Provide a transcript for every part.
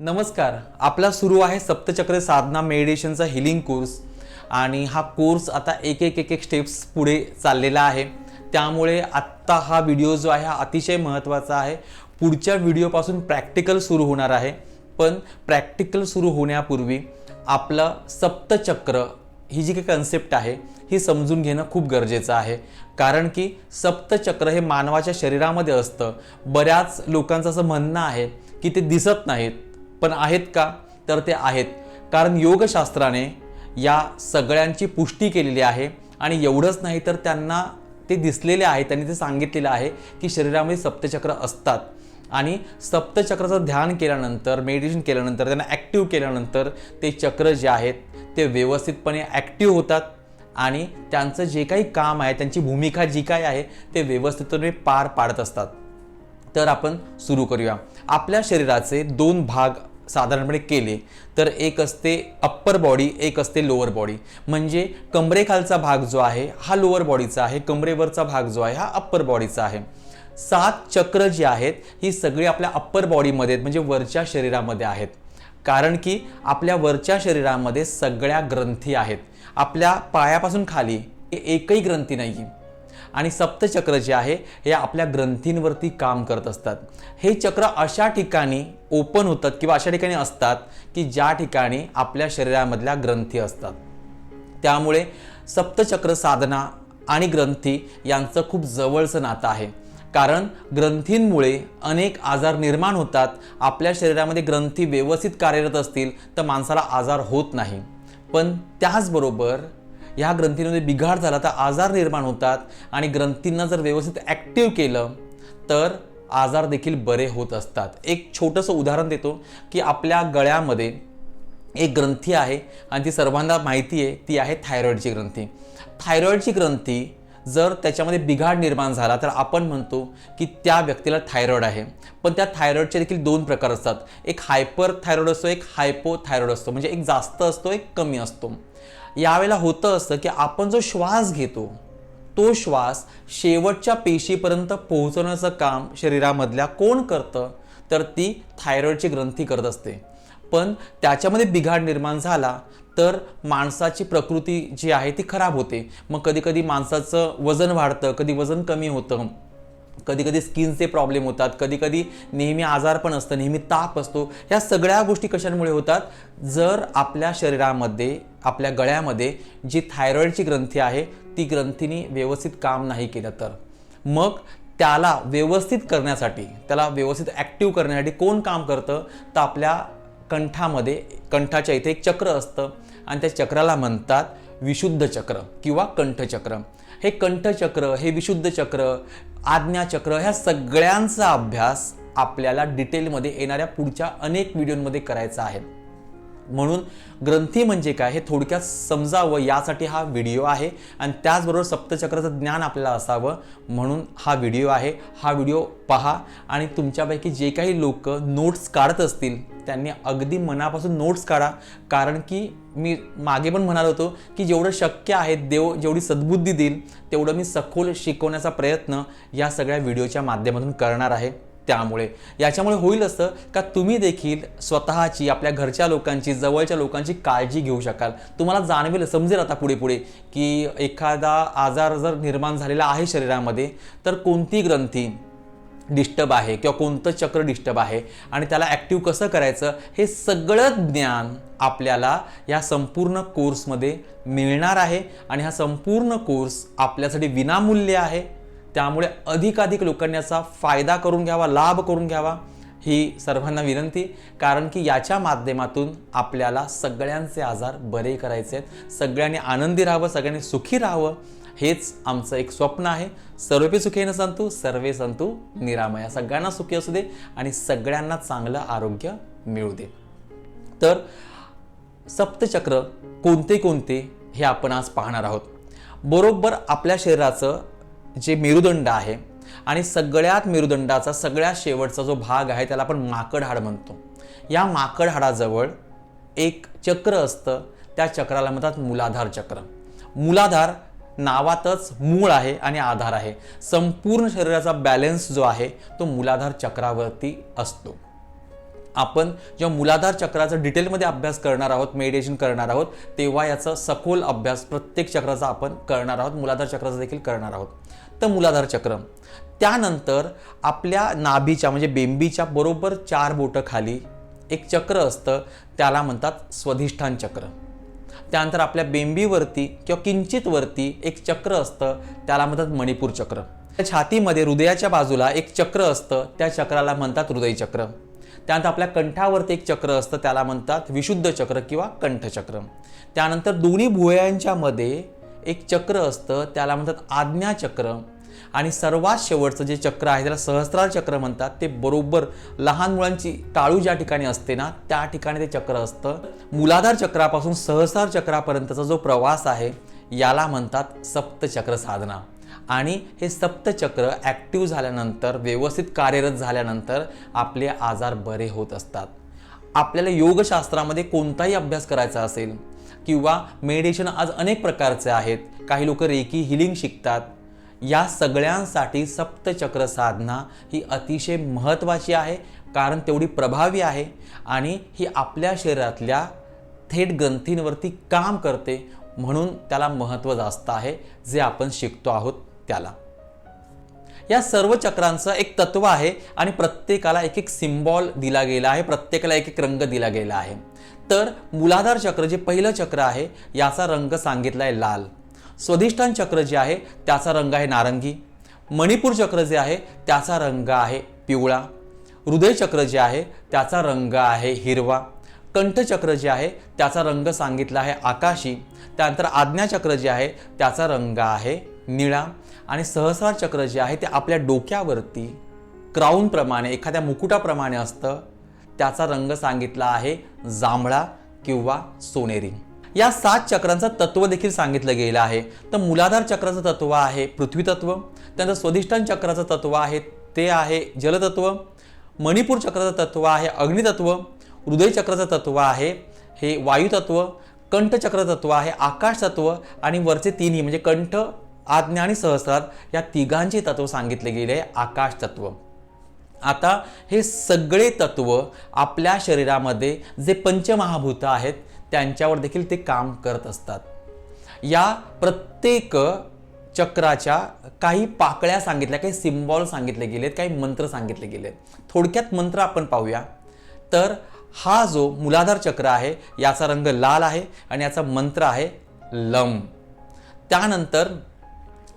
नमस्कार. आपला सुरू आहे सप्तचक्र साधना मेडिटेशनचा हिलिंग कोर्स आणि हा कोर्स आता एक एक एक एक स्टेप्स पुढे चाललेला आहे. त्यामुळे आत्ता हा व्हिडिओ जो आहे हा अतिशय महत्त्वाचा आहे. पुढच्या व्हिडिओपासून प्रॅक्टिकल सुरू होणार आहे. पण प्रॅक्टिकल सुरू होण्यापूर्वी आपलं सप्तचक्र ही जी काही कन्सेप्ट आहे ही समजून घेणं खूप गरजेचं आहे. कारण की सप्तचक्र हे मानवाच्या शरीरामध्ये असतं. बऱ्याच लोकांचं असं म्हणणं आहे की ते दिसत नाहीत. पण आहेत का? तर ते आहेत. कारण योगशास्त्राने या सगळ्यांची पुष्टी केलेली आहे आणि एवढंच नाही तर त्यांना ते दिसलेले आहे त्यांनी ते सांगितलेलं आहे की शरीरामध्ये सप्तचक्र असतात. आणि सप्तचक्राचं ध्यान केल्यानंतर मेडिटेशन केल्यानंतर त्यांना ॲक्टिव्ह केल्यानंतर ते चक्र जे आहेत ते व्यवस्थितपणे ॲक्टिव्ह होतात आणि त्यांचं जे काही काम आहे त्यांची भूमिका जी काय आहे ते व्यवस्थितपणे पार पाडत असतात. तर आपण सुरू करूया. आपल्या शरीराचे दोन भाग साधारणपणे केले तर एक असते अप्पर बॉडी एक असते लोअर बॉडी म्हणजे कमरेखालचा भाग जो आहे हा लोअर बॉडीचा आहे कमरेवरचा भाग जो आहे हा अप्पर बॉडीचा आहे. सात चक्र जी आहेत ही सगळी आपल्या अप्पर बॉडीमध्ये आहेत म्हणजे वरच्या शरीरामध्ये आहेत. कारण की आपल्या वरच्या शरीरामध्ये सगळ्या ग्रंथी आहेत. आपल्या पायापासून खाली एकही ग्रंथी नाही आहे आणि सप्तचक्र जे आहे हे आपल्या ग्रंथींवरती काम करत असतात. हे चक्र अशा ठिकाणी ओपन होतात किंवा अशा ठिकाणी असतात की ज्या ठिकाणी आपल्या शरीरामधल्या ग्रंथी असतात. त्यामुळे सप्तचक्र साधना आणि ग्रंथी यांचं खूप जवळचं नातं आहे. कारण ग्रंथींमुळे अनेक आजार निर्माण होतात. आपल्या शरीरामध्ये ग्रंथी व्यवस्थित कार्यरत असतील तर माणसाला आजार होत नाही. पण त्याचबरोबर ह्या ग्रंथींमध्ये बिघाड झाला तर आजार निर्माण होतात. आणि ग्रंथींना जर व्यवस्थित ॲक्टिव्ह केलं तर आजार देखील बरे होत असतात. एक छोटंसं उदाहरण देतो की आपल्या गळ्यामध्ये एक ग्रंथी आहे आणि ती सर्वांना माहिती आहे ती आहे थायरॉईडची ग्रंथी. थायरॉईडची ग्रंथी जर त्याच्यामध्ये बिघाड निर्माण झाला तर आपण म्हणतो की त्या व्यक्तीला थायरॉईड आहे. पण त्या थायरॉईडचे देखील दोन प्रकार असतात. एक हायपर थायरॉईड असतो एक हायपो थायरॉईड असतो. म्हणजे एक जास्त असतो एक कमी असतो. यावेळेला होतं असतं की आपण जो श्वास घेतो तो श्वास शेवटच्या पेशीपर्यंत पोहोचवण्याचं काम शरीरामधल्या कोण करतं तर ती थायरॉईडची ग्रंथी करत असते. पण त्याच्यामध्ये बिघाड निर्माण झाला तर माणसाची प्रकृती जी आहे ती खराब होते. मग कधीकधी माणसाचं वजन वाढतं कधी वजन कमी होतं. कधी कधी स्किनचे प्रॉब्लेम होतात कधी कधी नेहमी आजार पण असतं नेहमी ताप असतो. ह्या सगळ्या गोष्टी कशामुळे होतात? जर आपल्या शरीरामध्ये आपल्या गळ्यामध्ये जी थायरॉईडची ग्रंथी आहे ती ग्रंथीने व्यवस्थित काम नाही केलं तर? मग त्याला व्यवस्थित करण्यासाठी त्याला व्यवस्थित ॲक्टिव्ह करण्यासाठी कोण काम करतं? तर आपल्या कंठामध्ये कंठाच्या इथे एक चक्र असतं. आणि त्या चक्राला म्हणतात विशुद्ध चक्र किंवा कंठचक्र. हे कंठचक्र हे विशुद्ध चक्र आज्ञाचक्र ह्या सगळ्यांचा अभ्यास आपल्याला डिटेलमध्ये येणाऱ्या पुढच्या अनेक व्हिडिओमध्ये करायचा आहे. म्हणून ग्रंथी म्हणजे काय हे थोडक्यात समजावं यासाठी हा व्हिडिओ आहे. आणि त्याचबरोबर सप्तचक्राचं ज्ञान आपल्याला असावं म्हणून हा व्हिडिओ आहे. हा व्हिडिओ पहा आणि तुमच्यापैकी जे काही लोक नोट्स काढत असतील त्यांनी अगदी मनापासून नोट्स काढा. कारण की मी मागे पण म्हणालो होतो की जेवढं शक्य आहे देव जेवढी सद्बुद्धी देईल तेवढं मी सखोल शिकवण्याचा प्रयत्न या सगळ्या व्हिडिओच्या माध्यमातून करणार आहे. त्यामुळे. याच्यामुळे होईल असं का तुम्ही देखील स्वतःची आपल्या घरच्या लोकांची जवळच्या लोकांची काळजी घेऊ शकाल. तुम्हाला जाणवेल समजेल आता पुढे पुढे की एखादा आजार जर निर्माण झालेला आहे शरीरामध्ये तर कोणती ग्रंथी डिस्टर्ब आहे किंवा कोणतं चक्र डिस्टर्ब आहे आणि त्याला ॲक्टिव्ह कसं करायचं हे सगळं ज्ञान आपल्याला या संपूर्ण कोर्समध्ये मिळणार आहे. आणि हा संपूर्ण कोर्स आपल्यासाठी विनामूल्य आहे. त्यामुळे अधिकाधिक लोकांनी याचा फायदा करून घ्यावा लाभ करून घ्यावा ही सर्वांना विनंती. कारण की याच्या माध्यमातून आपल्याला सगळ्यांचे आजार बरे करायचे आहेत. सगळ्यांनी आनंदी राहावं सगळ्यांनी सुखी राहावं हेच आमचं एक स्वप्न आहे. सर्वे सुखी न संतू? सर्वे संतू निरामया. सगळ्यांना सुखी असू दे आणि सगळ्यांना चांगलं आरोग्य मिळू दे. तर सप्तचक्र कोणते कोणते हे आपण आज पाहणार आहोत. बरोबर आपल्या शरीराचं जे मेरुदंड आहे आणि सगळ्यात मेरुदंडाचा सगळ्यात शेवटचा जो भाग आहे त्याला आपण माकड हाड म्हणतो. या माकड हाडाजवळ एक चक्र असतं. त्या चक्राला म्हणतात मूलाधार चक्र. मूलाधार नावातच मूळ आहे आणि आधार आहे. संपूर्ण शरीराचा बॅलन्स जो आहे तो मूलाधार चक्रावरती असतो. आपण जेव्हा मुलाधार चक्राचा डिटेलमध्ये अभ्यास करणार आहोत मेडिटेशन करणार आहोत तेव्हा याचा सखोल अभ्यास प्रत्येक चक्राचा आपण करणार आहोत मुलाधार चक्राचा देखील करणार आहोत. तर मुलाधार चक्र त्यानंतर आपल्या नाभीच्या म्हणजे बेंबीच्या बरोबर चार बोटं खाली एक चक्र असतं त्याला म्हणतात स्वधिष्ठान चक्र. त्यानंतर आपल्या बेंबीवरती किंवा किंचित वरती एक चक्र असतं त्याला म्हणतात मणिपूर चक्र. छातीमध्ये हृदयाच्या बाजूला एक चक्र असतं त्या चक्राला म्हणतात हृदय चक्र त्यानंतर आपल्या कंठावरती एक चक्र असतं त्याला म्हणतात विशुद्ध चक्र किंवा कंठचक्र. त्यानंतर दोन्ही भुवयांच्या मध्ये एक चक्र असतं त्याला म्हणतात आज्ञाचक्र आणि सर्वात शेवटचं जे चक्र आहे त्याला सहस्रार चक्र म्हणतात ते बरोबर लहान मुलांची टाळू ज्या ठिकाणी असते ना त्या ठिकाणी ते चक्र असतं. मूलाधार चक्रापासून सहस्रार चक्रापर्यंतचा जो प्रवास आहे याला म्हणतात सप्तचक्र साधना. आणि हे सप्तचक्र ॲक्टिव्ह झाल्यानंतर व्यवस्थित कार्यरत झाल्यानंतर आपले आजार बरे होत असतात. आपल्याला योगशास्त्रामध्ये कोणताही अभ्यास करायचा असेल किंवा मेडिटेशन आज अनेक प्रकारचे आहेत काही लोक रेकी हिलिंग शिकतात या सगळ्यांसाठी सप्तचक्र साधना ही अतिशय महत्त्वाची आहे कारण तेवढी प्रभावी आहे आणि ही आपल्या शरीरातल्या थेट ग्रंथींवरती काम करते म्हणून त्याला महत्त्व जास्त आहे जे आपण शिकतो आहोत. त्याला. या सर्व चक्रांचं एक तत्व आहे आणि प्रत्येकाला एक एक सिम्बॉल दिला गेला आहे प्रत्येकाला एक एक रंग दिला गेला आहे. तर मूलाधार चक्र जे पहिलं चक्र आहे याचा रंग सांगितला आहे लाल. स्वधिष्ठान चक्र जे आहे त्याचा रंग आहे नारंगी. मणिपूर चक्र जे आहे त्याचा रंग आहे पिवळा. हृदय चक्र जे आहे त्याचा रंग आहे हिरवा. कंठचक्र जे आहे त्याचा रंग सांगितला आहे आकाशी. त्यानंतर आज्ञाचक्र जे आहे त्याचा रंग आहे निळा. आणि सहस्रार चक्र जे आहे ते आपल्या डोक्यावरती क्राऊनप्रमाणे एखाद्या मुकुटाप्रमाणे असतं. त्याचा रंग सांगितला आहे जांभळा किंवा सोनेरी. या सात चक्रांचं तत्व देखील सांगितलं गेलं आहे. तर मूलाधार चक्राचं तत्व आहे पृथ्वीतत्व. त्यानंतर स्वधिष्ठान चक्राचं तत्व आहे ते आहे जलतत्व. मणिपूर चक्राचं तत्व आहे अग्नितत्व. हृदय चक्राचं तत्व आहे हे वायुतत्व. कंठचक्र तत्व आहे आकाशतत्व. आणि वरचे तिन्ही म्हणजे कंठ आज्ञा आणि सहस्रार या तिघांचे तत्व सांगितले गेले आकाश तत्व. आता हे सगळे तत्व आपल्या शरीरामध्ये जे पंचमहाभूत आहेत त्यांच्यावर देखील ते काम करत असतात. या प्रत्येक चक्राच्या काही पाकळ्या सांगितल्या काही सिम्बॉल सांगितले गेलेत काही मंत्र सांगितले गेलेत. थोडक्यात मंत्र आपण पाहूया. तर हा जो मूलाधार चक्र आहे याचा रंग लाल आहे आणि याचा मंत्र आहे लम. त्यानंतर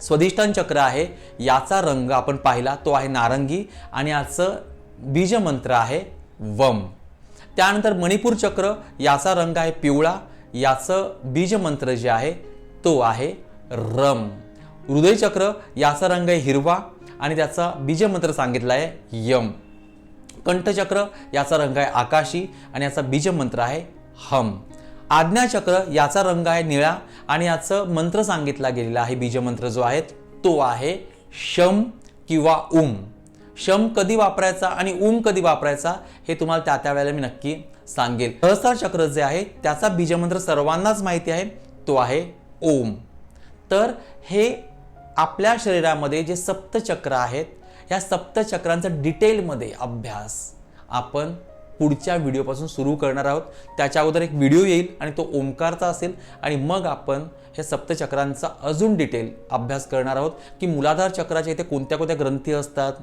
स्वधिष्ठान चक्र आहे. याचा रंग आपण पाहिला तो आहे नारंगी आणि याचं बीजमंत्र आहे वम. त्यानंतर मणिपूर चक्र याचा रंग आहे पिवळा याचं बीजमंत्र जे आहे तो आहे रम. हृदयचक्र याचा रंग आहे हिरवा आणि त्याचा बीजमंत्र सांगितला आहे यम. कंठचक्र याचा रंग आहे आकाशी आणि याचा बीजमंत्र आहे हम. आज्ञाचक्र याचा रंग आहे निळा आणि याचं मंत्र सांगितला गेलेला आहे. बीजमंत्र जो आहे तो आहे शम किंवा उम. शम कधी वापरायचा आणि उम कधी वापरायचा हे तुम्हाला त्या त्या वेळेला मी नक्की सांगेल. सहस्रार चक्र जे आहे त्याचा बीजमंत्र सर्वांनाच माहिती आहे तो आहे ओम. तर हे आपल्या शरीरामध्ये जे सप्तचक्र आहेत या सप्तचक्रांचा डिटेलमध्ये अभ्यास आपण पुढच्या व्हिडिओपासून सुरू करणार आहोत. त्याच्या अगोदर एक व्हिडिओ येईल आणि तो ओंकारचा असेल आणि मग आपण हे सप्तचक्रांचा अजून डिटेल अभ्यास करणार आहोत की मुलाधार चक्राच्या इथे कोणत्या कोणत्या ग्रंथी असतात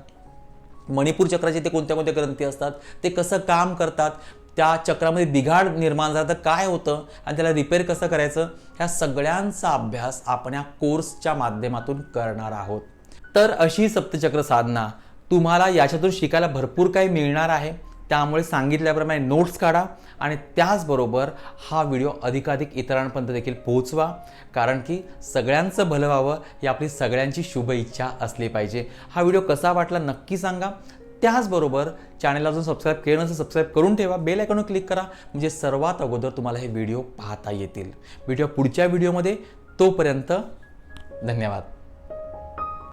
मणिपूर चक्राचे ते कोणत्या कोणत्या ग्रंथी असतात ते कसं काम करतात त्या चक्रामध्ये बिघाड निर्माण झाला तर काय होतं आणि त्याला रिपेअर कसं करायचं ह्या सगळ्यांचा अभ्यास आपण या कोर्सच्या माध्यमातून करणार आहोत. तर अशी सप्तचक्र साधना तुम्हाला याच्यातून शिकायला भरपूर काही मिळणार आहे. त्यामुळे सांगितल्याप्रमाणे नोट्स काढा आणि त्याचबरोबर हा व्हिडिओ अधिकाधिक इतरांपर्यंत देखील पोहोचवा. कारण की सगळ्यांचं भलं व्हावं ही आपली सगळ्यांची शुभ इच्छा असली पाहिजे. हा व्हिडिओ कसा वाटला नक्की सांगा. त्याचबरोबर चॅनलला अजून सबस्क्राईब केलं नसेल सबस्क्राईब करून ठेवा. बेल आयकॉनवर क्लिक करा. म्हणजे सर्वात अगोदर तुम्हाला हे व्हिडिओ पाहता येतील. व्हिडिओ पुढच्या व्हिडिओमध्ये तोपर्यंत धन्यवाद.